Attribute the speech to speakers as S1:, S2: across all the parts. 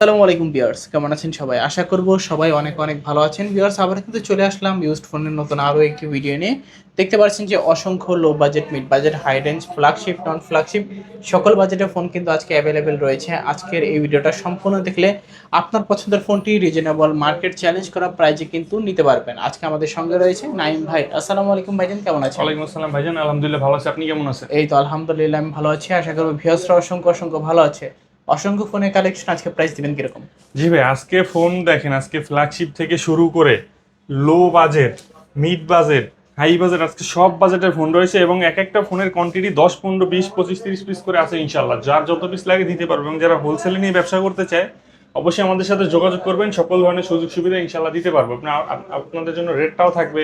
S1: আসসালামু আলাইকুম ভিউয়ার্স কেমন আছেন সবাই? আশা করব সবাই অনেক অনেক ভালো আছেন। ভিউয়ার্স আবার কিন্তু চলে আসলাম ইউজড ফোনের নতুন আরও একটি ভিডিও নিয়ে। দেখতে পাচ্ছেন যে অসংখ্য low budget mid budget high range flagship non flagship সকল বাজেটের ফোন কিন্তু আজকে অ্যাভেলেবেল রয়েছে। আজকের এই ভিডিওটা সম্পূর্ণ দেখলে আপনার পছন্দের ফোনটি রিজনেবল মার্কেট চ্যালেঞ্জ করা প্রাইজে কিন্তু নিতে পারবেন। আজকে আমাদের সঙ্গে রয়েছে নাইম ভাই। আসসালামু আলাইকুম ভাইজান কেমন আছেন?
S2: ওয়ালাইকুম আসসালাম ভাইজান আলহামদুলিল্লাহ ভালো আছি। আপনি কেমন আছেন?
S1: এই তো আলহামদুলিল্লাহ আমি ভালো আছি। আশা করব ভিউয়ার্সরা অসংখ্য অসংখ্য ভালো আছে। অসংখ্য ফোনের কালেকশন আজকে প্রাইস দিবেন কীরকম?
S2: জি ভাই, আজকে ফোন দেখেন, আজকে ফ্ল্যাগশিপ থেকে শুরু করে low budget mid budget high budget আজকে সব বাজেটের ফোন রয়েছে এবং এক একটা ফোনের কোয়ান্টিটি দশ, পনেরো, বিশ, পঁচিশ, তিরিশ পিস করে আছে ইনশাল্লাহ যার যত পিস লাগে দিতে পারবে এবং যারা হোলসেলে নিয়ে ব্যবসা করতে চায় অবশ্যই আমাদের সাথে যোগাযোগ করবেন। সকল ধরনের সুযোগ সুবিধা ইনশাল্লাহ দিতে পারব। আপনাদের জন্য রেটটাও থাকবে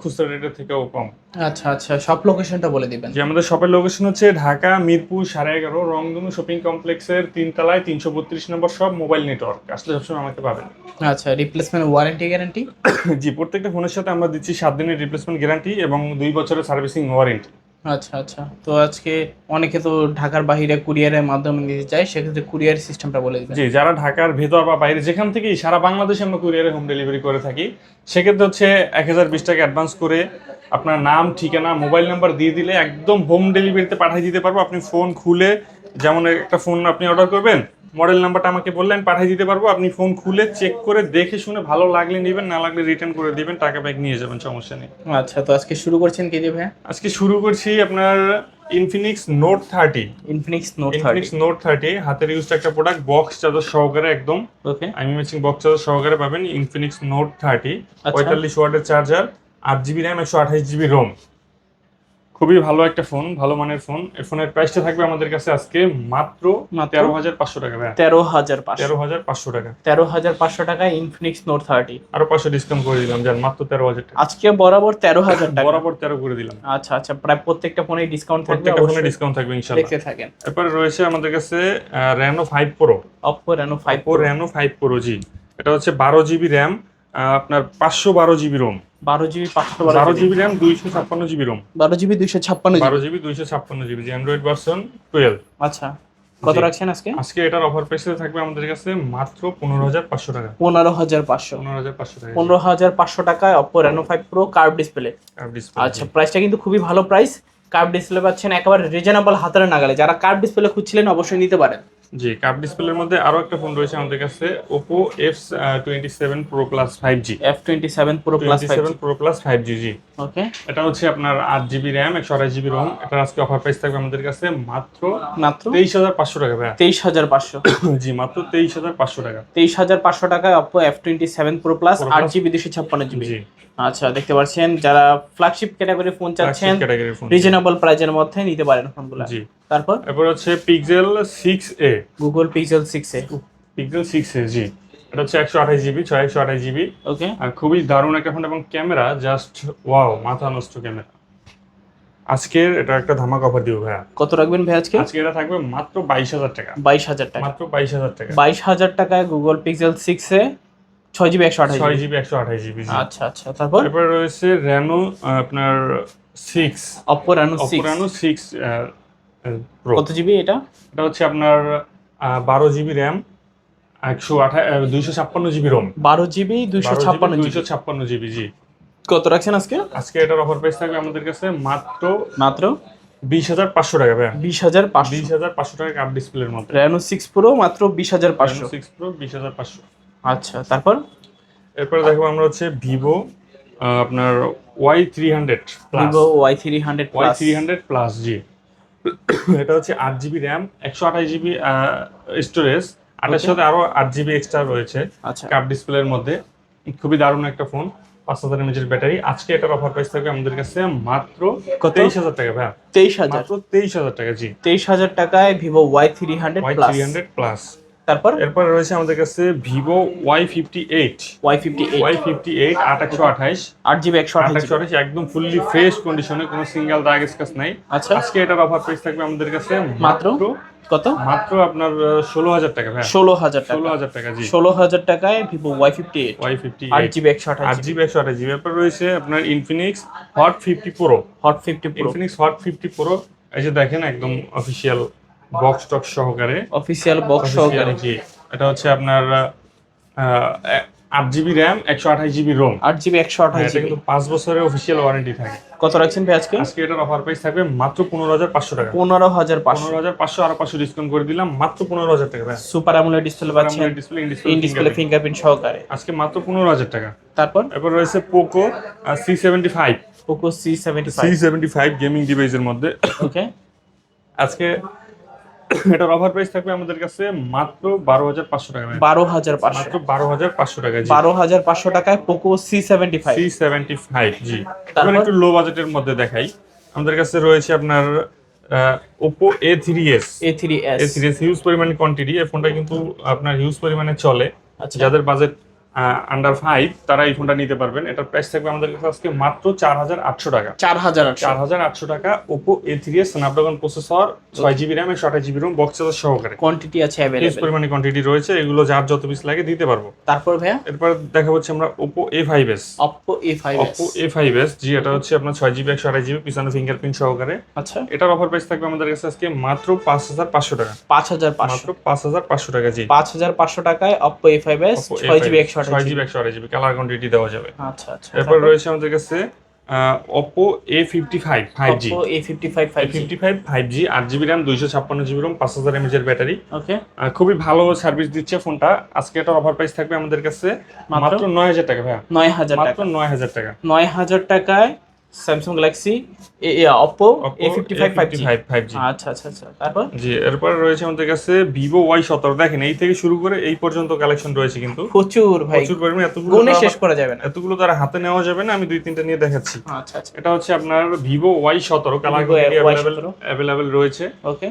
S2: খুচরা রেটের থেকেও কম।
S1: আচ্ছা আচ্ছা সব লোকেশনটা বলে দিবেন।
S2: যে আমাদের শপের লোকেশন হচ্ছে ঢাকা মিরপুর সাড়ে এগারো রংধনু শপিং কমপ্লেক্সের তিনতলায় তিনশো বত্রিশ নম্বর সব মোবাইল নেটওয়ার্ক আসলে সবসময় আমাকে পাবেন।
S1: আচ্ছা রিপ্লেসমেন্ট ওয়ারেন্টি গ্যারান্টি
S2: জি প্রত্যেকটা ফোনের সাথে আমরা দিচ্ছি সাত দিনের রিপ্লেসমেন্ট গ্যারান্টি এবং দুই বছরের সার্ভিসিং ওয়ারেন্টি
S1: আচ্ছা আচ্ছা। তো আজকে অনেকে তো ঢাকার বাইরে কুরিয়ারের মাধ্যমে নিতে চায়, সেক্ষেত্রে কুরিয়ার সিস্টেমটা বলে দিবেন।
S2: জি, যারা ঢাকার ভেতর বা বাইরে, যেখান থেকেই সারা বাংলাদেশে আমরা কুরিয়ারে হোম ডেলিভারি করে থাকি, সেক্ষেত্রে হচ্ছে এক হাজার বিশ টাকা অ্যাডভান্স করে আপনার নাম, ঠিকানা, মোবাইল নাম্বার দিয়ে দিলে একদম হোম ডেলিভারিতে পাঠিয়ে দিতে পারব। আপনি ফোন খুলে যেমন একটা ফোন আপনি অর্ডার করবেন মডেল নাম্বারটা আমাকে বললেন পাঠিয়ে দিতে পারব। আপনি ফোন খুলে চেক করে দেখে শুনে ভালো লাগলে নেবেন না লাগলে রিটার্ন করে দিবেন টাকা ব্যাক নিয়ে যাবেন সমস্যা নেই।
S1: আচ্ছা তো আজকে শুরু করছেন কে ভাইয়া?
S2: আজকে শুরু করছি আপনার Infinix note thirty
S1: Infinix note
S2: Infinix note thirty হাতের ইউজড একটা প্রোডাক্ট বক্স চার্জার সহকারে একদম।
S1: ওকে
S2: আমি ম্যাচিং বক্স চার্জার সহকারে পাবেন ইনফিনিক্স নোট থার্টি। পঁয়তাল্লিশ ওয়াটের চার্জার আট জিবি র্যাম একশো আঠাশ জিবি রোম খুবই ভালো একটা ফোন ভালো মানের ফোন এই ফোনের প্রাইসটা থাকবে আমাদের কাছে আজকে মাত্র? তেরো হাজার পাঁচশো টাকা
S1: তেরো হাজার
S2: তেরো হাজার পাঁচশো টাকা।
S1: তেরো হাজার পাঁচশো টাকা ইনফিনিক্স নোট থার্টি
S2: আরও পাঁচশো ডিসকাউন্ট করে দিলাম যান মাত্র তেরো হাজার টাকা।
S1: আজকে বরাবর তেরো হাজার টাকা।
S2: বরাবর তেরো করে দিলাম।
S1: আচ্ছা আচ্ছা প্রায় প্রত্যেকটা ফোনে ডিসকাউন্ট থাকবে
S2: প্রত্যেকটা ফোনে ডিসকাউন্ট থাকবে ইনশাল্লাহ।
S1: দেখতে থাকেন।
S2: এরপরে রয়েছে আমাদের কাছে Reno five pro
S1: Oppo Reno five
S2: five Reno five pro জি এটা হচ্ছে বারো জিবি র্যাম আপনার পাঁচশো বারো জিবি রোম
S1: বারো জিবি পাঁচশো
S2: বারো
S1: জিবি।
S2: র্যাম দুইশো ছাপ্পান্ন জিবি রোম।
S1: বারো জিবি দুইশো ছাপ্পান্ন
S2: বারো
S1: জিবি
S2: দুইশো ছাপ্পান্ন জিবি অ্যান্ড্রয়েড ভার্সন টুয়েলভ
S1: আচ্ছা কত রাখছেন আজকে?
S2: আজকে এটার অফার প্রাইসে থাকবে আমাদের কাছে মাত্র পনেরো হাজার পাঁচশো টাকা।
S1: পনেরো হাজার পাঁচশো।
S2: পনেরো হাজার পাঁচশো টাকা।
S1: পনেরো হাজার পাঁচশো টাকায় Oppo Reno five pro curve display আচ্ছা প্রাইসটা কিন্তু খুবই ভালো প্রাইস কার্ভ ডিসপ্লে পাচ্ছেন একেবারে রিজনেবল হাতের নাগালে। যারা কার্ভ ডিসপ্লে খুঁজছিলেন অবশ্যই নিতে পারেন।
S2: জি কাপ ডিসপ্লের মধ্যে আরও একটা ফোন রয়েছে আমাদের কাছে Oppo F twenty seven pro plus five G
S1: F twenty seven pro plus
S2: seven pro plus five G জি।
S1: ওকে
S2: এটা হচ্ছে আপনার আট জিবি র্যাম একশো আঠাশ জিবি রোম এটার আজকে অফার প্রাইস থাকবে আমাদের কাছে মাত্র
S1: মাত্র?
S2: তেইশ হাজার পাঁচশো টাকা ভাই
S1: তেইশ হাজার পাঁচশো।
S2: জি মাত্র তেইশ হাজার পাঁচশো টাকা।
S1: তেইশ হাজার পাঁচশো টাকায় Oppo F twenty seven pro plus
S2: Pro
S1: আট
S2: Plus।
S1: জিবি দুশো ছাপ্পান্ন জিবি
S2: জি।
S1: আচ্ছা দেখতে পাচ্ছেন যারা ফ্ল্যাগশিপ ক্যাটাগরি ফোন চাচ্ছেন
S2: ফোন
S1: রিজনেবল প্রাইজের মধ্যে নিতে পারেন ফোনগুলো
S2: জি।
S1: তারপর?
S2: এরপর হচ্ছে pixel six A
S1: Google pixel six A
S2: pixel six A জি। এটা হচ্ছে একশো আঠাশ জিবি ছয় একশো আঠাশ জিবি।
S1: ওকে
S2: আর খুবই দারুণ একটা ফোন এবং ক্যামেরা জাস্ট ওয়াও মাথা নষ্ট ক্যামেরা আজকের এটা একটা ধামাক অফার দিব ভাইয়া।
S1: কত রাখবেন ভাই আজকে?
S2: আজকে এটা থাকবে মাত্র বাইশ হাজার টাকা।
S1: বাইশ হাজার টাকা।
S2: মাত্র বাইশ হাজার টাকা।
S1: বাইশ হাজার টাকায় গুগল পিক্সেল সিক্স এ ছয় জিবি একশো আঠাশ
S2: ছয় জিবি একশো আঠাশ জিবি
S1: আচ্ছা আচ্ছা। তারপর?
S2: এরপর রয়েছে র্যানো আপনার six
S1: Oppo Reno six
S2: Oppo Reno six
S1: কত জিবি এটা?
S2: এটা হচ্ছে আপনার বারো জিবি র্যাম একশো আঠা দুইশো ছাপ্পান্ন জিবি রোম
S1: বারো জিবি দুইশো ছাপ্পান্ন জিবি
S2: দুইশো ছাপ্পান্ন জিবি জি।
S1: কত রাখছেন আজকে?
S2: আজকে এটার অফার প্রাইস থাকবে আমাদের কাছে মাত্র
S1: মাত্র?
S2: বিশ হাজার পাঁচশো টাকা ভাইয়া।
S1: বিশ হাজার পাঁচশো।
S2: বিশ হাজার পাঁচশো টাকা কাপ ডিসপ্লের মধ্যে।
S1: রেনো সিক্স প্রো মাত্র বিশ হাজার পাঁচশো।
S2: সিক্স প্রো বিশ হাজার পাঁচশো।
S1: আচ্ছা তারপর?
S2: এরপরে দেখো আমরা হচ্ছে ভিভো আপনার Y three hundred
S1: Vivo Y three hundred
S2: Y three hundred plus জি। এটা হচ্ছে আট জিবি র্যাম একশো আঠাশ জিবি স্টোরেজ আটের সাথে আরও আট জিবি এক্সট্রা রয়েছে
S1: আচ্ছা।
S2: কাপ ডিসপ্লের মধ্যে। খুবই দারুণ একটা ফোন পাঁচ হাজার এমএচের ব্যাটারি আজকে এটার অফার প্রাইস থাকবে আমাদের কাছে মাত্র? তেইশ হাজার টাকা ভাই
S1: তেইশ হাজার।
S2: মাত্র তেইশ হাজার টাকা জি।
S1: তেইশ হাজার টাকায় Vivo Y three hundred
S2: three hundred plus
S1: তারপর?
S2: এরপর রয়েছে আমাদের কাছে Vivo Y fifty eight.
S1: Y fifty eight.
S2: Y fifty eight আট একশো আঠাইশ
S1: আট জিবি একশো
S2: আট
S1: আঠাশ
S2: একদম ফুললি ফ্রেশ কন্ডিশনে কোনো সিঙ্গেল দাগ স্কাচ নাই।
S1: আচ্ছা।
S2: আজকে এটার অফার প্রাইস থাকবে আমাদের কাছে
S1: মাত্র? কত?
S2: মাত্র আপনার ষোলো হাজার টাকা ভাই
S1: ষোলো হাজার
S2: ষোলো হাজার টাকা জি।
S1: ষোলো হাজার টাকায় Vivo Y fifty eight.
S2: Y fifty
S1: আট জিবি একশো
S2: আট
S1: আঠাশ
S2: জিবি। একশো আঠাশ জিবি। এরপর রয়েছে আপনার Infinix hot fifty pro
S1: hot fifty pro
S2: Infinix hot fifty pro এই যে দেখেন একদম অফিসিয়াল বক্স টক সহকারে।
S1: অফিসিয়াল বক্স সহকারে।
S2: জি। এটা হচ্ছে আপনার আট জিবি র্যাম একশো আঠাশ জিবি রোম
S1: আট জিবি একশো আঠাশ জিবি
S2: কিন্তু পাঁচ বছরের অফিসিয়াল ওয়ারেন্টি থাকে।
S1: কত রাখছেন ভাই আজকে?
S2: আজকে এটার অফার প্রাইস থাকবে মাত্র পনেরো হাজার পাঁচশো টাকা।
S1: পনেরো হাজার পাঁচশো।
S2: পনেরো হাজার পাঁচশো আর পাঁচশো ডিসকাউন্ট করে দিলাম মাত্র পনেরো হাজার টাকা
S1: সুপার আমুলের ডিসপ্লে পাচ্ছেন।
S2: ডিসপ্লে
S1: ইন ডিসপ্লে ফিঙ্গারপ্রিন্ট সহকারে।
S2: আজকে মাত্র পনেরো হাজার টাকা।
S1: তারপর?
S2: এরপর রয়েছে Poco C seventy five
S1: Poco C seventy
S2: C seventy five gaming ডিভাইসের মধ্যে।
S1: ওকে
S2: আজকে এটার অফার প্রাইস থাকবে আমাদের কাছে মাত্র বারো হাজার পাঁচশো টাকা
S1: বারো হাজার পাঁচশো।
S2: মাত্র বারো হাজার পাঁচশো টাকা
S1: বারো হাজার পাঁচশো টাকায় Poco C seventy five
S2: C seventy five জি।
S1: তারপর?
S2: একটু লো বাজেটের মধ্যে দেখাই। আমাদের কাছে রয়েছে আপনার Oppo A three S
S1: A three
S2: A three S huge পরিমাণে কোয়ান্টিটি এই ফোনটা কিন্তু আপনার হিউজ পরিমাণে চলে।
S1: আচ্ছা।
S2: যাদের বাজেট আন্ডার ফাইভ তারা এই ফোনটা নিতে পারবেন। এটার প্রাইস থাকবে আমাদের কাছে আজকে মাত্র চার হাজার আটশো টাকা।
S1: চার হাজার
S2: চার হাজার আটশো টাকা Oppo A three S Snapdragon processor ছয় জিবি র্যাম একশো আঠাশ জিবি রোম বক্স চার্জার সহকারে।
S1: কোয়ান্টিটি আছে
S2: হিউজ পরিমাণে কোয়ান্টিটি রয়েছে। এগুলো যার যত পিস লাগে দিতে পারব।
S1: তারপর ভাইয়া?
S2: এরপর দেখা হচ্ছে আমরা Oppo A five S
S1: Oppo A five
S2: Oppo A five S জি এটা হচ্ছে আপনার ছয় জিবি একশো আড়াই জিবি পিছনে ফিঙ্গারপ্রিন্ট সহকারে।
S1: আচ্ছা।
S2: এটার অফার প্রাইস থাকবে আমাদের কাছে আজকে মাত্র পাঁচ হাজার পাঁচশো টাকা।
S1: পাঁচ হাজার পাঁচশো।
S2: মাত্র পাঁচ হাজার পাঁচশো টাকা জি।
S1: পাঁচ হাজার পাঁচশো টাকায় অপ্পো এ ফাইভ এস ছয় জিবি একশো
S2: ছয় জিবি একশো আড়াই জিবি কালার কোয়ান্টিটি দেওয়া যাবে।
S1: আচ্ছা আচ্ছা।
S2: এরপর রয়েছে আমাদের কাছে Oppo A fifty five five G
S1: A fifty five five
S2: fifty five five G আট জিবি র্যাম দুইশো ছাপ্পান্ন জিবি রোম পাঁচ হাজার এমএচ এর ব্যাটারি।
S1: ওকে
S2: খুবই ভালো সার্ভিস দিচ্ছে ফোনটা। আজকে এটা অফার প্রাইস থাকবে আমাদের কাছে।
S1: মাত্র?
S2: নয় হাজার টাকা ভাইয়া।
S1: নয় হাজার
S2: মাত্র
S1: টাকা।
S2: নয় হাজার টাকা।
S1: নয় হাজার টাকায় Samsung Galaxy Oppo A fifty five five G
S2: five G
S1: আচ্ছা আচ্ছা আচ্ছা। তারপর?
S2: জি এরপর রয়েছে আমাদের কাছে ভিভো ওয়াই সতেরো। দেখেন এই থেকে শুরু করে এই পর্যন্ত কালেকশন রয়েছে কিন্তু।
S1: প্রচুর ভাই।
S2: প্রচুর পরিমাণে এতগুলো
S1: গুণে শেষ করা যাবে না।
S2: এতগুলো তারা হাতে নেওয়া যাবে না আমি দুই তিনটা নিয়ে দেখাচ্ছি।
S1: আচ্ছা আচ্ছা।
S2: এটা হচ্ছে আপনার ভিভো ওয়াই সতেরো কালার
S1: Vivo Y17
S2: অ্যাভেলেবেল রয়েছে।
S1: ওকে।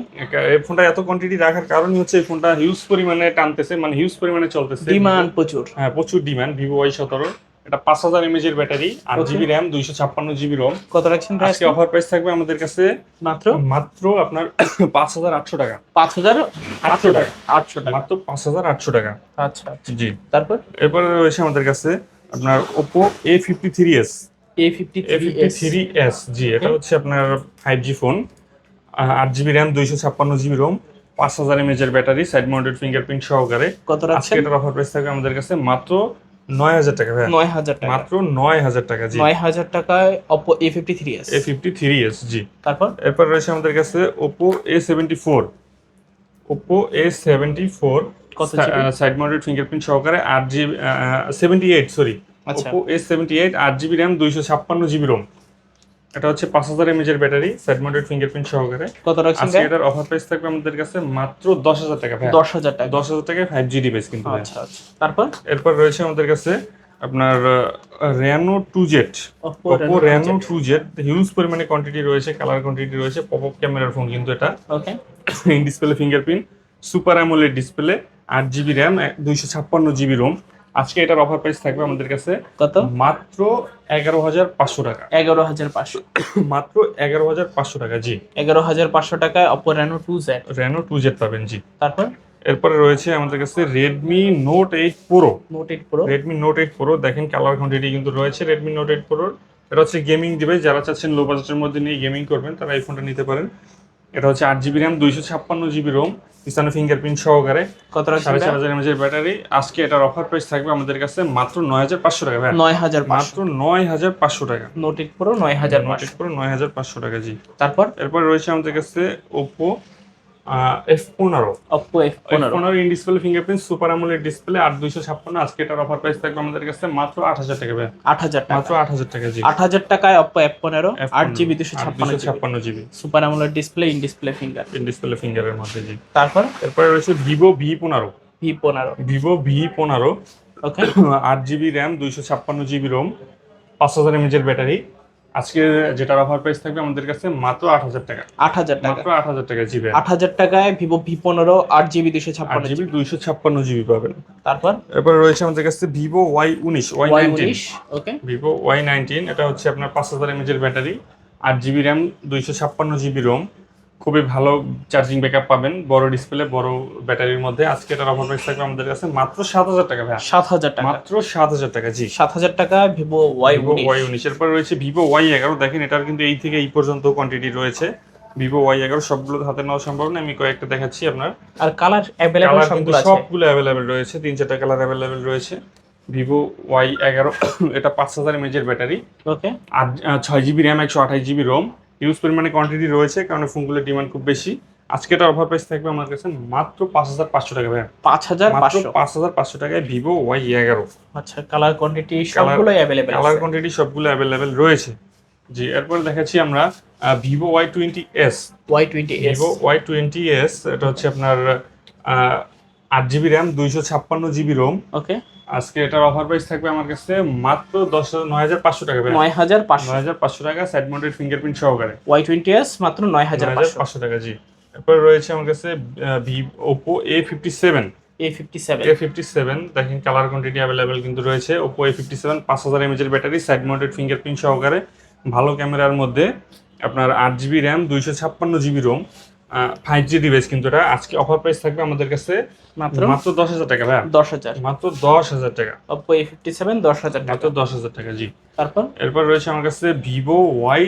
S2: এই ফোনটা এত কোয়ান্টিটি রাখার কারণই হচ্ছে এই ফোনটা হিউজ পরিমাণে টানতেছে মানে হিউজ পরিমাণে চলতেছে।
S1: ডিমান্ড প্রচুর।
S2: হ্যাঁ প্রচুর ডিমান্ড ভিভো ওয়াই সতেরো। এটা পাঁচ হাজার এমএজ এর ব্যাটারি আট জিবি র্যাম দুইশো ছাপ্পান্ন জিবি রোম
S1: কত রাখছেন
S2: আজকে অফার প্রাইস থাকবে আমাদের কাছে
S1: মাত্র?
S2: মাত্র আপনার পাঁচ হাজার আটশো টাকা।
S1: পাঁচ হাজার
S2: আটশো টাকা?
S1: আটশো টাকা।
S2: মাত্র পাঁচ হাজার আটশো টাকা।
S1: আচ্ছা আচ্ছা।
S2: জি।
S1: তারপর?
S2: এরপরে রয়েছে আমাদের কাছে আপনার Oppo A fifty three S
S1: A fifty
S2: three S জি এটা হচ্ছে আপনার ফাইভ জি ফোন আট জিবি র্যাম দুইশো ছাপ্পান্ন জিবি রোম পাঁচ হাজার এমএচ এর ব্যাটারি সাইড মাউন্টেড ফিঙ্গারপ্রিন্ট সহকারে।
S1: কত
S2: আজকে
S1: রাখছেন
S2: এটার অফার প্রাইস থাকবে আমাদের কাছে মাত্র নয় হাজার টাকা ভাই
S1: নয় হাজার টাকা।
S2: মাত্র নয় হাজার টাকা জি।
S1: নয় হাজার টাকায় Oppo A fifty three S
S2: A fifty three S জি।
S1: তারপর?
S2: এরপর রয়েছে আমাদের কাছে Oppo A seventy four Oppo A seventy four side mounted fingerprint সহকারে আট GB seventy eight sorry. Oppo A seventy eight আট জিবি র্যাম দুইশো ছাপ্পান্ন জিবি রোম এটা হচ্ছে পাঁচ হাজার এমএজ এর ব্যাটারি সাইড মাউন্টেড ফিঙ্গারপ্রিন্ট সহকারে।
S1: কত রাখছেন
S2: আজকে এটার অফার প্রাইস থাকবে আমাদের কাছে মাত্র দশ হাজার টাকা ভাই
S1: দশ হাজার টাকা।
S2: দশ হাজার টাকায় ফাইভ জি ডিভাইস কিন্তু
S1: আচ্ছা আচ্ছা। তারপর?
S2: এরপর রয়েছে আমাদের কাছে আপনার Reno two Z
S1: Oppo
S2: Oppo Reno two Z huge পরিমাণে কোয়ান্টিটি রয়েছে কালার কোয়ান্টিটি রয়েছে পপ আপ ক্যামেরার ফোন কিন্তু এটা।
S1: Okay
S2: in display fingerprint super AMOLED display আট জিবি র্যাম দুইশো ছাপ্পান্ন জিবি রোম আজকে এটার অফার প্রাইস থাকবে আমাদের কাছে
S1: কত?
S2: মাত্র এগারো হাজার পাঁচশো টাকা।
S1: এগারো হাজার পাঁচশো।
S2: মাত্র এগারো হাজার পাঁচশো টাকা জি।
S1: এগারো হাজার পাঁচশো টাকায় Oppo Reno two Z
S2: Reno two Z পাবেন জি।
S1: তারপর?
S2: এরপরে রয়েছে আমাদের কাছে Redmi note eight pro
S1: note eight pro
S2: Redmi note eight pro দেখেন কালার কোয়ান্টিটি কিন্তু রয়েছে রেডমি নোট এইট প্রোর এটা হচ্ছে গেমিং ডিভাইস যারা চাচ্ছেন লো বাজেটের মধ্যে নিয়ে গেমিং করবেন তারা এই ফোনটা নিতে পারেন। এটা হচ্ছে আট জিবি র্যাম দুইশো ছাপ্পান্ন জিবি রোম পিছনে ফিঙ্গারপ্রিন্ট সহকারে
S1: কত
S2: সাড়ে চার হাজার এমএজের ব্যাটারি। আজকে এটার অফার প্রাইস থাকবে আমাদের কাছে মাত্র নয় হাজার পাঁচশো টাকা
S1: নয় হাজার
S2: মাত্র নয় হাজার পাঁচশো টাকা।
S1: নোট এইট প্রো নয় হাজার
S2: নোট
S1: পাঁচশো
S2: এইট প্রো নয় হাজার পাঁচশো টাকা জি।
S1: তারপর?
S2: এরপর রয়েছে আমাদের কাছে ওপো এফ পনেরো।
S1: অপো এফ পনেরো।
S2: ইন ডিসপ্লে ফিঙ্গারপ্রিন্ট সুপার আমলের ডিসপ্লে আট দুইশো ছাপ্পান্ন। আজকে এটার অফার প্রাইস থাকবে আমাদের কাছে মাত্র আট হাজার টাকা
S1: আট হাজার টাকা।
S2: মাত্র আট হাজার টাকা জি
S1: আট হাজার টাকায় অপো এফ পনেরো আট জিবি দুশো ছাপ্পান্ন
S2: ছাপ্পান্ন জিবি
S1: সুপার আমলের display in display finger
S2: in display ফিঙ্গারের মধ্যে জি
S1: তারপর?
S2: এরপরে রয়েছে ভিভো ভি পনেরো।
S1: ভি পনেরো।
S2: ভিভো ভি পনেরো।
S1: ওকে
S2: আট জিবি র্যাম দুইশো ছাপ্পান্ন জিবি রোম পাঁচ হাজার এমএজের ব্যাটারি আজকে যেটার অফার প্রাইস থাকবে আমাদের কাছে মাত্র আট হাজার টাকা।
S1: আট হাজার টাকা।
S2: মাত্র আট হাজার টাকা জিবি
S1: আট হাজার টাকায় ভিভো ভি পনেরো আট জিবি দুশো
S2: আট
S1: ছাপ্পান্ন
S2: জিবি
S1: জিবি।
S2: দুইশো ছাপ্পান্ন জিবি পাবেন।
S1: তারপর?
S2: এরপর রয়েছে আমাদের কাছে ভিভো ওয়াই উনিশ ওয়াই
S1: ওয়াই উনিশ ওকে
S2: ভিভো ওয়াই নাইনটিন এটা হচ্ছে আপনার পাঁচ হাজার এমএজের ব্যাটারি আট জিবি র্যাম দুইশো ছাপ্পান্ন জিবি রোম খুবই ভালো চার্জিং ব্যাকআপ পাবেন বড় ডিসপ্লে বড় ব্যাটারির মধ্যে। আজকে এটার অফার প্রাইস থাকবে আমাদের কাছে। মাত্র সাত হাজার টাকা ভাই
S1: সাত হাজার টাকা।
S2: মাত্র সাত হাজার টাকা জি।
S1: সাত হাজার টাকা ভিভো ওয়াই
S2: ভিভো ওয়াই উনিশ। এরপর রয়েছে ভিভো ওয়াই এগারো। দেখেন এটার কিন্তু এই থেকে এই পর্যন্ত কোয়ান্টিটি রয়েছে। ভিভো ওয়াই এগারো সবগুলো হাতে নেওয়া সম্ভব না। আমি কয়েকটা দেখাচ্ছি আপনার।
S1: আর কালার অ্যাভেলেবল সবগুলো
S2: সবগুলো অ্যাভেলেবেল রয়েছে। তিন চারটা কালার অ্যাভেলেবেল রয়েছে। ভিভো ওয়াই এগারো এটা পাঁচ হাজার এমএজের ব্যাটারি
S1: ওকে
S2: আর ছয় জিবি র্যাম একশো আঠাশ জিবি রোম ইউজ পরিমাণে কোয়ান্টিটি রয়েছে কারণ ফোনগুলোর ডিমান্ড খুব বেশি। আজকে এটা অফার প্রাইস থাকবে আমার কাছে মাত্র পাঁচ হাজার পাঁচশো টাকা ভাই
S1: পাঁচ হাজার
S2: মাত্র পাঁচ হাজার পাঁচশো টাকায় ভিভো ওয়াই এগারো।
S1: আচ্ছা কালার কোয়ান্টিটি সবগুলোই অ্যাভেলেবেল
S2: কালার কোয়ান্টিটি সবগুলো অ্যাভেলেবেল রয়েছে। জি এরপর দেখাচ্ছি আমরা Vivo Y twenty S
S1: Y twenty S
S2: Vivo Y twenty S এটা হচ্ছে আপনার আট জিবি র্যাম দুইশো ছাপ্পান্ন জিবি রোম
S1: ওকে
S2: আজকে এটার অফার প্রাইস থাকবে আমার কাছে মাত্র দশ নয় হাজার পাঁচশো টাকা
S1: নয় হাজার পাঁচশো।
S2: নয় হাজার পাঁচশো টাকা সাইড মাউন্টেড ফিঙ্গারপ্রিন্ট সহকারে।
S1: ওয়াই টোয়েন্টি এস মাত্র নয় হাজার পাঁচশো।
S2: টাকা জি। এরপর রয়েছে আমার কাছে V Oppo A fifty seven
S1: A fifty seven
S2: A fifty seven দেখেন কালার কোয়ান্টিটি অ্যাভেলেবেল কিন্তু রয়েছে। ওপো এ ফিফটি সেভেন পাঁচ হাজার এমএচের ব্যাটারি সাইড মাউন্টেড ফিঙ্গারপ্রিন্ট সহকারে। ভালো ক্যামেরার মধ্যে আপনার আট জিবি র্যাম দুইশো ছাপ্পান্ন GB ROM five G device কিন্তু এটা আজকে অফার প্রাইস থাকবে আমাদের কাছে
S1: মাত্র?
S2: মাত্র দশ হাজার টাকা ভাই
S1: দশ হাজার।
S2: মাত্র দশ হাজার টাকা।
S1: ওপো এ ফিফটি সেভেন দশ হাজার
S2: মাত্র
S1: টাকা।
S2: দশ হাজার টাকা জি।
S1: তারপর?
S2: এরপর রয়েছে আমার কাছে Vivo Y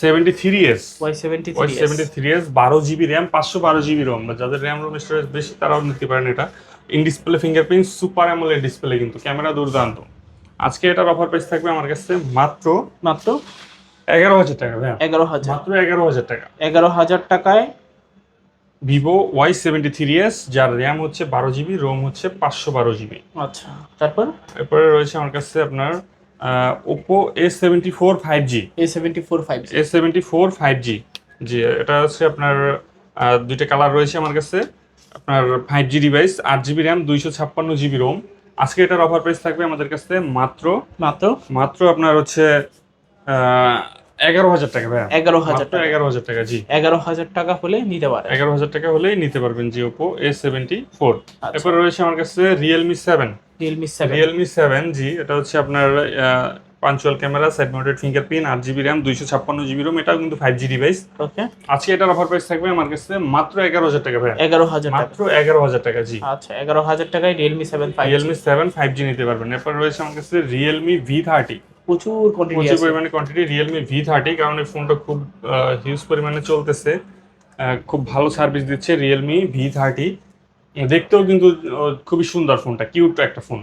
S2: seventy three S
S1: Y seventy
S2: Y seventy three S বারো জিবি র্যাম পাঁচশো বারো জিবি রোম যাদের র্যাম রোম স্টোরেজ বেশি তারাও নিতে পারেন এটা। In display fingerprint super AMOLED display কিন্তু ক্যামেরা দুর্দান্ত। আজকে এটার অফার প্রাইস থাকবে আমার কাছে মাত্র
S1: মাত্র?
S2: এগারো হাজার টাকা ভাই
S1: এগারো হাজার।
S2: মাত্র এগারো হাজার টাকা।
S1: এগারো হাজার টাকায়
S2: Vivo Y seventy three S যার র্যাম হচ্ছে বারো জিবি রোম হচ্ছে পাঁচশো বারো জিবি
S1: আচ্ছা। তারপর?
S2: এরপরে রয়েছে আমার কাছে আপনার Oppo A seventy four five G
S1: A seventy four five
S2: A seventy four five G জি এটা হচ্ছে আপনার দুইটা কালার রয়েছে আমার কাছে। আপনার ফাইভ জি ডিভাইস আট জিবি র্যাম দুইশো ছাপ্পান্ন জিবি রোম আজকে এটার অফার প্রাইস থাকবে আমাদের কাছে মাত্র
S1: মাত্র?
S2: মাত্র আপনার হচ্ছে এগারো হাজার টাকা ভাই
S1: এগারো হাজার টাকা।
S2: এগারো হাজার টাকা জি।
S1: এগারো হাজার টাকা হলে নিতে পারে
S2: এগারো হাজার টাকা হলেই নিতে পারবেন জি ওপো এ সেভেন্টি ফোর। এরপর রয়েছে আমার কাছে Realme seven
S1: Realme seven
S2: Realme seven জি এটা হচ্ছে আপনার punctual camera side mounted fingerprint আট জিবি র্যাম দুইশো ছাপ্পান্ন জিবি রোম এটাও কিন্তু ফাইভ জি ডিভাইস
S1: ওকে।
S2: আজকে এটার অফার প্রাইস থাকবে আমার কাছে মাত্র এগারো হাজার টাকা ভাই
S1: এগারো হাজার
S2: মাত্র এগারো হাজার টাকা জি।
S1: আচ্ছা এগারো হাজার টাকায় Realme seven five
S2: Realme seven five G নিতে পারবেন। এরপর রয়েছে আমার কাছে রিয়েলমি ভি থার্টি
S1: প্রচুর কোয়ান্টিটি
S2: প্রচুর পরিমাণে কোয়ান্টিটি রিয়েলমি ভি থার্টি কারণ এই ফোনটা খুব হিউজ পরিমাণে চলতেছে। খুব ভালো সার্ভিস দিচ্ছে রিয়েলমি ভি থার্টি দেখতেও কিন্তু খুবই সুন্দর ফোনটা কিউট একটা ফোন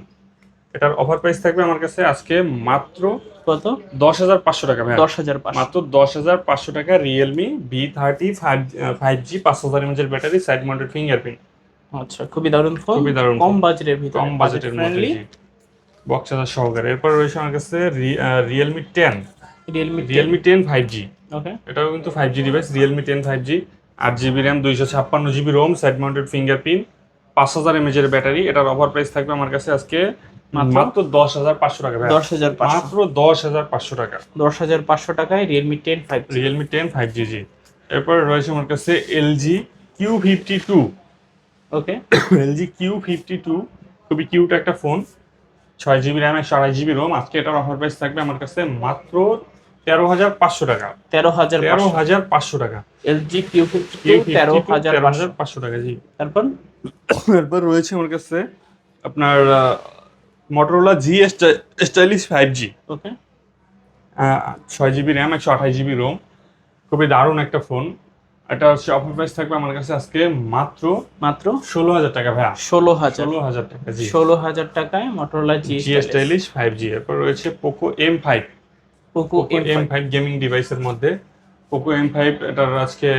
S2: এটার অফার প্রাইস থাকবে আমার কাছে আজকে মাত্র
S1: কত?
S2: দশ হাজার পাঁচশো টাকা ভাই
S1: দশ হাজার পাঁচশো।
S2: মাত্র দশ হাজার পাঁচশো টাকা Realme V thirty five five G পাঁচ হাজার এমএচের ব্যাটারি সাইড মাউন্টেড ফিঙ্গারপ্রিন্ট
S1: আচ্ছা খুবই দারুণ ফোন
S2: খুবই দারুণ
S1: কম বাজেটের ভিতরে।
S2: কম বাজেটের মধ্যে
S1: ফ্রেন্ডলি
S2: বক্স চার্জার সহকারে। এরপর রয়েছে আমার কাছে Realme ten
S1: Realme
S2: Realme ten five G
S1: okay.
S2: এটাও কিন্তু five G device Realme ten five G আট জিবি র্যাম দুইশো ছাপ্পান্ন GB ROM side mounted fingerprint পাঁচ হাজার এমএজের ব্যাটারি। এটার অফার প্রাইস থাকবে আমার কাছে আজকে
S1: মাত্র?
S2: মাত্র দশ হাজার পাঁচশো টাকা
S1: দশ হাজার
S2: মাত্র দশ হাজার পাঁচশো টাকা।
S1: দশ হাজার পাঁচশো টাকায় Realme ten five
S2: Realme ten five G জি। এরপর রয়েছে আমার কাছে LG Q fifty two
S1: okay.
S2: LG Q fifty two খুবই কিউট একটা ফোন ছয় জিবি র্যাম একশো আড়াই জিবি রোম আজকে এটার অফার প্রাইস থাকবে আমার কাছে মাত্র তেরো হাজার পাঁচশো টাকা।
S1: তেরো হাজার
S2: তেরো হাজার পাঁচশো টাকা।
S1: এলজি কিউ তেরো হাজার পাঁচশো।
S2: হাজার পাঁচশো টাকা জি।
S1: তারপর?
S2: এরপর রয়েছে আমার কাছে আপনার Motorola G stylish five G
S1: okay.
S2: ছয় জিবি র্যাম একশো আঠাশ জিবি রোম খুবই দারুণ একটা ফোন এটা হচ্ছে অফার প্রাইস থাকবে আমার কাছে আজকে মাত্র
S1: মাত্র
S2: ষোলো হাজার টাকা ভাইয়া।
S1: ষোলো হাজার।
S2: ষোলো হাজার টাকা জি।
S1: ষোলো হাজার টাকায় Motorola G
S2: stylish five G এরপর রয়েছে Poco M five
S1: Poco M
S2: five gaming ডিভাইসের মধ্যে। পোকো এম ফাইভ এটার আজকে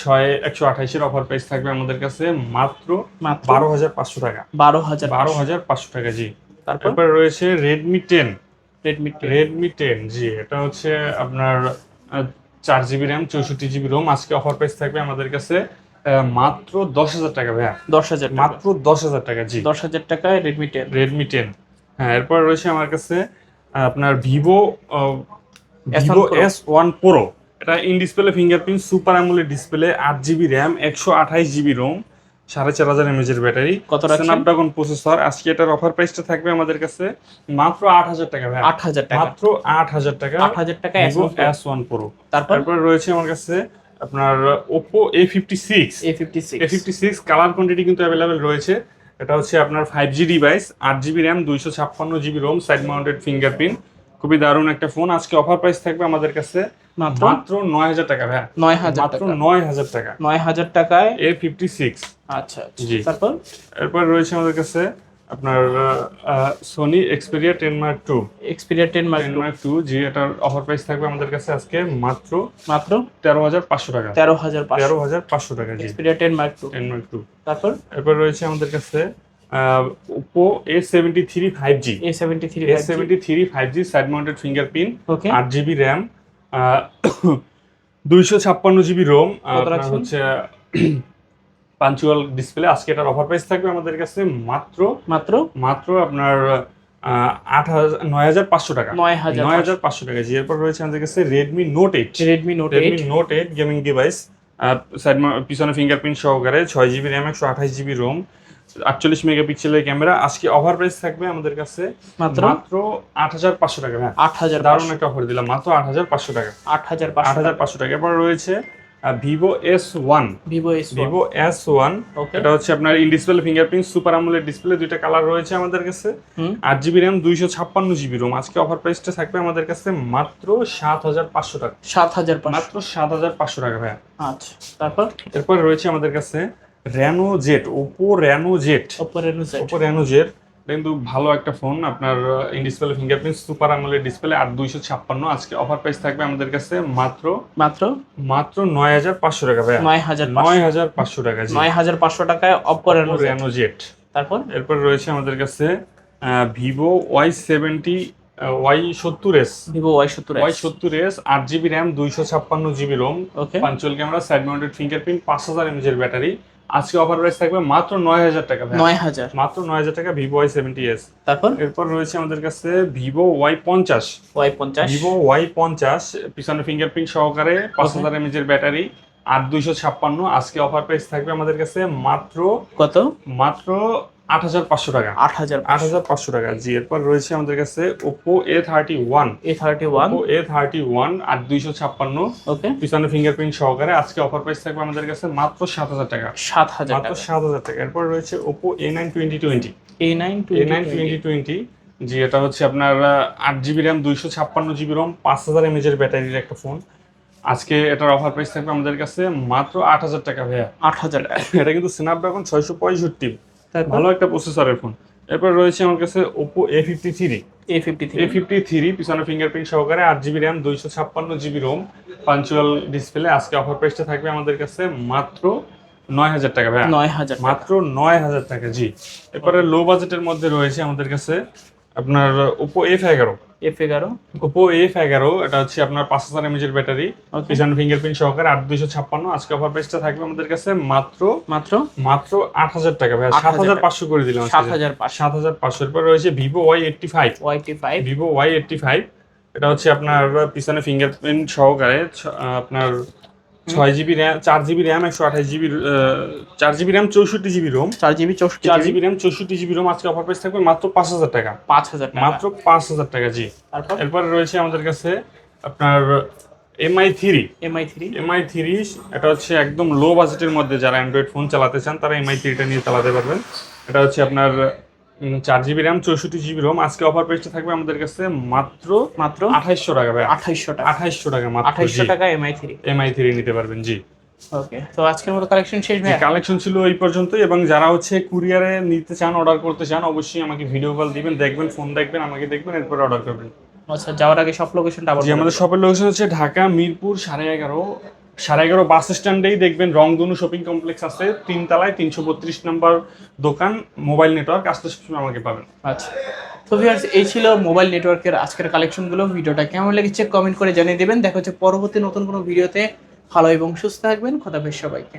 S2: ছয় একশো আঠাইশের অফার প্রাইস থাকবে আমাদের কাছে মাত্র বারো হাজার পাঁচশো টাকা।
S1: বারো হাজার
S2: বারো হাজার পাঁচশো টাকা জি।
S1: তারপর?
S2: তারপর রয়েছে Redmi ten
S1: Redmi
S2: Redmi ten জি। এটা হচ্ছে আপনার চার জিবি র্যাম চৌষট্টি জিবি রোম আজকে অফার প্রাইস থাকবে আমাদের কাছে মাত্র দশ হাজার টাকা ভাইয়া।
S1: দশ হাজার মাত্র
S2: দশ হাজার টাকা জি।
S1: দশ হাজার টাকায় রেডমি টেন
S2: রেডমি টেন হ্যাঁ এরপর রয়েছে আমার কাছে আপনার Vivo
S1: S1
S2: Vivo S one Pro এটা in display fingerprint super AMOLED display আট জিবি র্যাম একশো আঠাইশ জিবি রোম সাড়ে চার হাজার এমএজের ব্যাটারি
S1: কত?
S2: স্ন্যাপড্রাগন প্রসেসর আজকে এটার অফার প্রাইসটা থাকবে আমাদের কাছে মাত্র আট হাজার টাকা ভাই।
S1: আট হাজার টাকা।
S2: মাত্র আট হাজার টাকা।
S1: আট হাজার টাকা
S2: Vivo
S1: S1 Pro।
S2: S one Pro
S1: তারপর?
S2: রয়েছে আমার কাছে আপনার Oppo A fifty six
S1: A fifty
S2: A fifty six colour quantity কিন্তু অ্যাভেলেবেল রয়েছে। এটা হচ্ছে আপনার ফাইভ জি ডিভাইস আট জিবি র্যাম দুইশো ছাপ্পান্ন GB ROM side mounted fingerprint খুবই দারুণ একটা ফোন আজকে অফার প্রাইস থাকবে আমাদের কাছে
S1: মাত্র?
S2: মাত্র নয় হাজার টাকা
S1: নয় হাজার
S2: মাত্র
S1: টাকা।
S2: নয় হাজার টাকা।
S1: নয় হাজার টাকায়
S2: এ ফিফটি সিক্স।
S1: আচ্ছা আচ্ছা।
S2: জি।
S1: তারপর?
S2: এরপর রয়েছে আমাদের কাছে আপনার Sony Xperia ten Mark two
S1: Xperia ten Mark
S2: Mark two জি এটার অফার প্রাইস থাকবে আমাদের কাছে আজকে মাত্র
S1: মাত্র?
S2: তেরো হাজার পাঁচশো টাকা।
S1: তেরো হাজার
S2: তেরো হাজার পাঁচশো টাকা জি।
S1: Xperia ten Mark two
S2: ten Mark two
S1: তারপর?
S2: এরপর রয়েছে আমাদের কাছে Oppo A seventy three five G
S1: A seventy three
S2: A seventy three five G side mounted fingerprint আট জিবি র্যাম দুইশো ছাপ্পান্ন জিবি রোম আপনার হচ্ছে পাঞ্চুয়াল ডিসপ্লে। আজকে এটার অফার প্রাইস থাকবে আমাদের কাছে মাত্র
S1: মাত্র?
S2: মাত্র আপনার আট হাজার নয় হাজার পাঁচশো টাকা।
S1: নয় হাজার
S2: নয় হাজার পাঁচশো টাকা। জি এরপর রয়েছে আমাদের কাছে Redmi Note eight
S1: Redmi Note
S2: Redmi Note eight gaming device side পিছনে ফিঙ্গারপ্রিন্ট সহকারে ছয় জিবি র্যাম একশো আঠাশ জিবি রোম আটচল্লিশ মেগাপিক্সেলের ক্যামেরা। আজকে অফার প্রাইস থাকবে আমাদের কাছে
S1: মাত্র?
S2: মাত্র আট হাজার পাঁচশো টাকা হ্যাঁ।
S1: আট হাজার
S2: দারুণ একটা অফার দিলাম মাত্র আট হাজার পাঁচশো টাকা।
S1: আট হাজার
S2: আট হাজার পাঁচশো টাকা। এরপর রয়েছে Vivo S one
S1: Vivo S
S2: Vivo S one এটা হচ্ছে আপনার ইন ডিসপ্লে ফিঙ্গারপ্রিন্ট সুপার আমুলের ডিসপ্লে দুইটা কালার রয়েছে আমাদের কাছে। আট জিবি র্যাম দুইশো ছাপ্পান্ন জিবি রোম আজকে অফার প্রাইসটা থাকবে আমাদের কাছে মাত্র সাত হাজার পাঁচশো টাকা।
S1: সাত হাজার পাঁচশো।
S2: মাত্র সাত হাজার পাঁচশো টাকা ভাইয়া।
S1: আচ্ছা তারপর?
S2: এরপর রয়েছে আমাদের কাছে Reno Z Oppo Reno Z
S1: Oppo Reno Z
S2: Oppo Reno Z কিন্তু ভালো একটা ফোন আপনার ইন ডিসপ্লে ফিঙ্গারপ্রিন্ট সুপার আমলের ডিসপ্লে আর দুইশো ছাপ্পান্ন। আজকে অফার প্রাইস থাকবে আমাদের কাছে মাত্র
S1: মাত্র?
S2: মাত্র নয় হাজার পাঁচশো টাকা ভাইয়া।
S1: নয় হাজার
S2: নয় হাজার পাঁচশো টাকা
S1: নয় হাজার পাঁচশো টাকায় অপো রেনো
S2: জেট
S1: তারপর?
S2: এরপর রয়েছে আমাদের কাছে ভিভো ওয়াই সেভেন্টি ওয়াই সত্তর এস
S1: ভিভো ওয়াই সত্তর
S2: ওয়াই সত্তর এস আট জিবি র্যাম দুইশো ছাপ্পান্ন জিবি রোম
S1: ওকে
S2: পাঞ্চুয়াল ক্যামেরা সাইড মাউন্টেড ফিঙ্গারপ্রিন্ট পাঁচ হাজার এমএজ এর ব্যাটারি। আজকে অফার প্রাইস থাকবে মাত্র নয় হাজার টাকা
S1: নয় হাজার।
S2: মাত্র নয় হাজার টাকা ভিভো ওয়াই সেভেন্টি এস
S1: তারপর?
S2: এরপর রয়েছে আমাদের কাছে ভিভো ওয়াই পঞ্চাশ।
S1: ওয়াই পঞ্চাশ।
S2: ভিভো ওয়াই পঞ্চাশ পিছনে ফিঙ্গারপ্রিন্ট সহকারে পাঁচ হাজার এমএজ এর ব্যাটারি আর দুইশো ছাপ্পান্ন। আজকে অফার প্রাইস থাকবে আমাদের কাছে মাত্র
S1: কত?
S2: মাত্র আট হাজার পাঁচশো টাকা।
S1: আট হাজার
S2: আট হাজার পাঁচশো টাকা। জি এরপর রয়েছে আমাদের কাছে Oppo A thirty one
S1: A thirty one
S2: Oppo A thirty one আর দুইশো ছাপ্পান্ন।
S1: ওকে
S2: পিছনে ফিঙ্গারপ্রিন্ট সহকারে আজকে অফার প্রাইস থাকবে আমাদের কাছে মাত্র সাত হাজার টাকা।
S1: সাত হাজার
S2: মাত্র সাত হাজার টাকা। এরপর রয়েছে Oppo A nine twenty twenty
S1: A nine
S2: A nine twenty twenty জি এটা হচ্ছে আপনার আট জিবি র্যাম দুইশো ছাপ্পান্ন জিবি রম পাঁচ হাজার এমএজ এর ব্যাটারির একটা ফোন আজকে এটার অফার প্রাইস থাকবে আমাদের কাছে মাত্র আট হাজার টাকা ভাইয়া।
S1: আট হাজার
S2: এটা কিন্তু স্ন্যাপড্রাগন ছয়শো পঁয়ষট্টি। ভালো একটা প্রসেসরের ফোন এরপর রয়েছে আমার কাছে Oppo A fifty three
S1: A fifty three
S2: A fifty three পিছনে ফিঙ্গারপ্রিন্ট সহকারে আট জিবি র্যাম দুইশো ছাপ্পান্ন জিবি রোম পাঞ্চুয়াল ডিসপ্লে আজকে অফার প্রাইসটা থাকবে আমাদের কাছে মাত্র নয় হাজার টাকা ভাই
S1: নয় হাজার
S2: মাত্র নয় হাজার টাকা জি। এরপরে লো বাজেটের মধ্যে রয়েছে আমাদের কাছে আপনার ওপো এফ এগারো
S1: এফ এগারো।
S2: ওপো এফ এগারো এটা হচ্ছে আপনার পাঁচ হাজার এমএজ এর ব্যাটারি। পিছন ফিঙ্গারপ্রিন্ট সহকারে আট দুইশো ছাপ্পান্ন। আজকে অফার প্রাইসটা থাকবে আমাদের কাছে মাত্র
S1: মাত্র?
S2: মাত্র আট হাজার টাকা ভাই সাত হাজার পাঁচশো করে দিলাম
S1: সাত হাজার
S2: সাত হাজার পাঁচশো। এরপর রয়েছে ভিভো ওয়াই এইটটি ফাইভ
S1: ওয়াইটি five
S2: Vivo Y eighty five এটা হচ্ছে আপনার পিছনে ফিঙ্গারপ্রিন্ট সহকারে আপনার ছয় জিবি র্যাম চার জিবি র্যাম একশো আঠাশ জিবি চার জিবি র্যাম চৌষট্টি জিবি রোম।
S1: চার জিবি চৌষট্টি
S2: চার জিবি। র্যাম চৌষট্টি জিবি রোম আজকে অফার প্রাইস থাকবে মাত্র পাঁচ হাজার টাকা।
S1: পাঁচ হাজার
S2: মাত্র পাঁচ হাজার টাকা জি।
S1: তারপর?
S2: এরপরে রয়েছে আমাদের কাছে আপনার MI three
S1: MI three
S2: MI three এটা হচ্ছে একদম লো বাজেটের মধ্যে যারা অ্যান্ড্রয়েড ফোন চালাতে চান তারা এমআই থ্রিটা নিয়ে চালাতে পারবেন। এটা হচ্ছে আপনার চার জিবি র্যাম চৌষট্টি জিবি রোম আজকে অফার প্রাইসটা থাকবে আমাদের কাছে মাত্র
S1: মাত্র?
S2: আঠাইশশো টাকা ভাই
S1: আঠাইশশো টাকা।
S2: আঠাইশশো টাকা মাত্র
S1: আঠাইশশো টাকা এমআই থ্রি
S2: এমআই থ্রি নিতে পারবেন জি।
S1: ওকে তো আজকের মতো কালেকশন শেষ ভাই
S2: কালেকশন ছিল এই পর্যন্তই। এবং যারা হচ্ছে কুরিয়ারে নিতে চান অর্ডার করতে চান অবশ্যই আমাকে ভিডিও কল দিবেন দেখবেন ফোন দেখবেন আমাকে দেখবেন এরপর অর্ডার করবেন।
S1: আচ্ছা যাওয়ার আগে সব লোকেশনটা আবার
S2: আমাদের শপের লোকেশন হচ্ছে ঢাকা মিরপুর সাড়ে এগারো সাড়ে এগারো বাস স্ট্যান্ডেই দেখবেন রংধনু শপিং কমপ্লেক্স আছে, তিনতলায় তিনশো বত্রিশ নম্বর দোকান, মোবাইল নেটওয়ার্ক আসতে সবসময় আমাকে পাবেন।
S1: আচ্ছা। তো ভিউয়ার্স এই ছিল মোবাইল নেটওয়ার্কের আজকের কালেকশনগুলো। ভিডিওটা কেমন লেগেছে কমেন্ট করে জানিয়ে দেবেন। দেখা হচ্ছে পরবর্তী নতুন কোনো ভিডিওতে। ভালো এবং সুস্থ থাকবেন। খোদাফেজ সবাইকে।